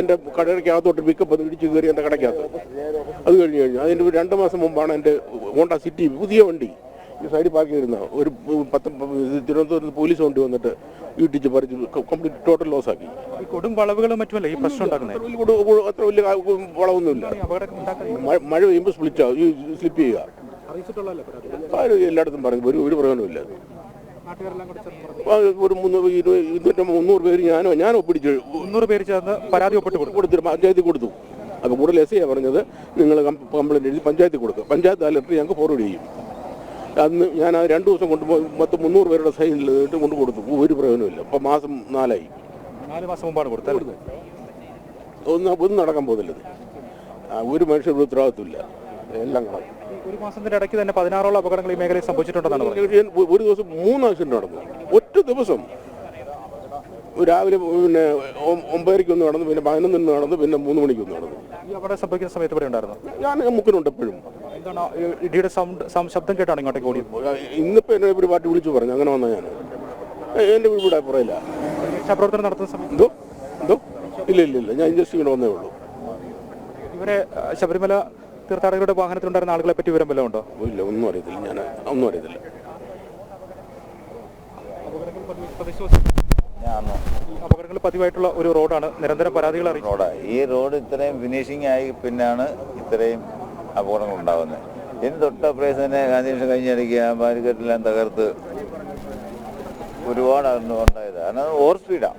എന്റെ കടയ്ക്കകത്തോട്ട് പിക്കപ്പ് ഇടിച്ച് കയറി എന്റെ കടയ്ക്കകത്ത്. അത് കഴിഞ്ഞ് കഴിഞ്ഞു അതിന്റെ രണ്ട് മാസം മുമ്പാണ് എന്റെ ഹോണ്ട സിറ്റി പുതിയ വണ്ടി. ഈ സൈഡിൽ പാർക്ക് ചെയ്തിരുന്ന ഒരു പത്ത് തിരുവനന്തപുരത്ത് പോലീസ് വണ്ടി വന്നിട്ട് ഇടിച്ച് പറിച്ച് കംപ്ലീറ്റ് ടോട്ടൽ ലോസ് ആക്കി. കൊടും വളവുകളും മറ്റുമല്ല ഈ പ്രശ്നം ഉണ്ടാക്കുന്നത് അത്ര വലിയ വളവൊന്നുമില്ല. മഴ പെയ്യുമ്പോൾ സ്പ്ലിറ്റ് ആവും സ്ലിപ്പ് ചെയ്യുക. എല്ലായിടത്തും പറഞ്ഞു ഒരു ഒരു പ്രയോജനമില്ല ഒരു മുന്നൂറ് ഇരുന്നൂറ്റമ്പത് മുന്നൂറ് പേര് ഞാനോ ഞാൻ ഒപ്പിടിച്ചു മുന്നൂറ് പേര് ചേർന്ന് പരാതി ഒപ്പിട്ട് കൊടുക്കും. കൊടുത്തിട്ട് പഞ്ചായത്തിൽ കൊടുത്തു. അപ്പോൾ കൂടുതൽ എസ് ഐ പറഞ്ഞത്. നിങ്ങൾ കംപ്ലൈന്റ് എഴുതി പഞ്ചായത്തിൽ കൊടുക്കുക പഞ്ചായത്ത് ആ ലെറ്റർ ഞങ്ങൾക്ക് ഫോർവേഡ് ചെയ്യും. അന്ന് ഞാൻ ആ രണ്ട് ദിവസം കൊണ്ട് മൊത്തം മുന്നൂറ് പേരുടെ സൈനിൽ കൊണ്ട് കൊടുത്തു. ഒരു പ്രയോജനമില്ല അപ്പോൾ മാസം നാലായി. നാല് മാസം മുമ്പാണ് കൊടുത്തത് ഒന്നും ഒന്നും നടക്കാൻ പോകുന്നില്ല ഒരു മനുഷ്യരുടെ ഉത്തരവാദിത്വമില്ല എല്ലാം കളഞ്ഞു ഒരു മാസത്തിന്റെ ഇടയ്ക്ക് തന്നെ പതിനാറോളം അപകടങ്ങൾ ഈ മേഖലയിൽ സംഭവിച്ചിട്ടുണ്ടെന്നാണ് ഒരു ദിവസം മൂന്ന് ആക്സിഡന്റ് നടന്നു. ഒറ്റ ദിവസം. രാവിലെ പിന്നെ ഒമ്പതരയ്ക്ക് ഒന്ന് നടന്നു പിന്നെ പതിനൊന്നിന് നടന്നു പിന്നെ മൂന്ന് മണിക്ക് ഒന്ന് നടന്നു. ഈ അപകടം സംഭവിക്കുന്ന സമയത്ത് ഇവിടെ ഉണ്ടായിരുന്നു? ഞാൻ മുക്കിനുണ്ട് എപ്പോഴും. എന്താണ് ഇടിയുടെ സൗണ്ട് ശബ്ദം കേട്ടാണ് ഇങ്ങോട്ടേക്ക് ഓടിയത്? ഇന്നിപ്പോ എന്നെ ഒരു പാർട്ടി വിളിച്ചു പറഞ്ഞു. അങ്ങനെ വന്ന ഞാൻ. എന്റെ വീട് ഇവിടെ പുറയില്ല രക്ഷാപ്രവർത്തനം നടത്തുന്ന സമയത്ത്? എന്തോ? എന്തോ? ഇല്ല ഇല്ല ഇല്ല. ഞാൻ ജസ്റ്റ് ഇങ്ങനെ വന്നേ ഉള്ളൂ. ഇവരെ ശബരിമല തീർത്ഥാടകരുടെ വാഹനത്തിലുണ്ടായിരുന്ന ആളുകളെ പറ്റി വിവരം വല്ലതും ഉണ്ടോ ഇല്ല ഒന്നും അറിയത്തില്ല. ഞാൻ ഒന്നും അറിയത്തില്ല. അപകടങ്ങൾ പതിവായിട്ടുള്ള ഒരു റോഡാണ്. നിരന്തരം പരാതികൾ റോഡാണ് ഈ റോഡ് ഇത്രയും ഫിനിഷിംഗ് ആയി പിന്നാണ് ഇത്രയും അപകടങ്ങൾ ഉണ്ടാകുന്നത് ഇതിന് തൊട്ടപ്പുറേ തന്നെ ഗാന്ധി ജംഗ്ഷൻ കഴിഞ്ഞിടയ്ക്ക് ആ തകർത്ത് ഒരുപാടാണ് ഉണ്ടായത്. കാരണം ഓവർ സ്പീഡാണ്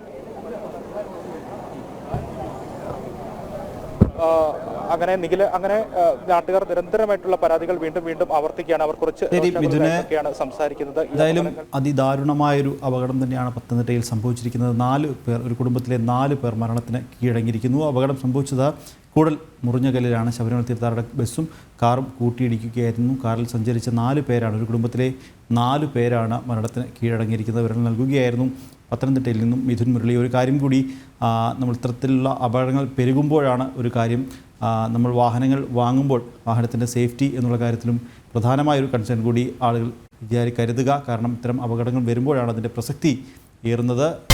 ആ, അങ്ങനെ നിഖിൽ അങ്ങനെ നാട്ടുകാർ നിരന്തരമായിട്ടുള്ള പരാതികൾ വീണ്ടും വീണ്ടും ആവർത്തിക്കുകയാണ്. അവർ കുറച്ച് ഒക്കെയാണ് സംസാരിക്കുന്നത്. എന്തായാലും അതിദാരുണമായ അതിദാരുണമായൊരു അപകടം തന്നെയാണ് പത്തനംതിട്ടയിൽ സംഭവിച്ചിരിക്കുന്നത്. നാല് പേർ ഒരു കുടുംബത്തിലെ നാല് പേർ മരണത്തിന് കീഴടങ്ങിയിരിക്കുന്നു. അപകടം സംഭവിച്ചത് കൂടൽ മുറിഞ്ഞകല്ലിലാണ് ശബരിമല തീർത്ഥാടക ബസ്സും കാറും കൂട്ടിയിടിക്കുകയായിരുന്നു. കാറിൽ സഞ്ചരിച്ച നാല് പേരാണ് ഒരു കുടുംബത്തിലെ നാല് പേരാണ് മരണത്തിന് കീഴടങ്ങിയിരിക്കുന്നത്. വിവരം നൽകുകയായിരുന്നു പത്തനംതിട്ടയിൽ നിന്നും മിഥുൻ മുരളി. ഒരു കാര്യം കൂടി നമ്മൾ ഇത്തരത്തിലുള്ള അപകടങ്ങൾ പെരുകുമ്പോഴാണ് ഒരു കാര്യം നമ്മൾ വാഹനങ്ങൾ വാങ്ങുമ്പോൾ വാഹനത്തിന്റെ സേഫ്റ്റി എന്നുള്ള കാര്യത്തിലും പ്രധാനമായൊരു കൺസേൺ കൂടി ആളുകൾ വിചാരി കരുതുക കാരണം ഇത്തരം അപകടങ്ങൾ വരുമ്പോഴാണ് അതിന്റെ പ്രസക്തി ഏറുന്നത്.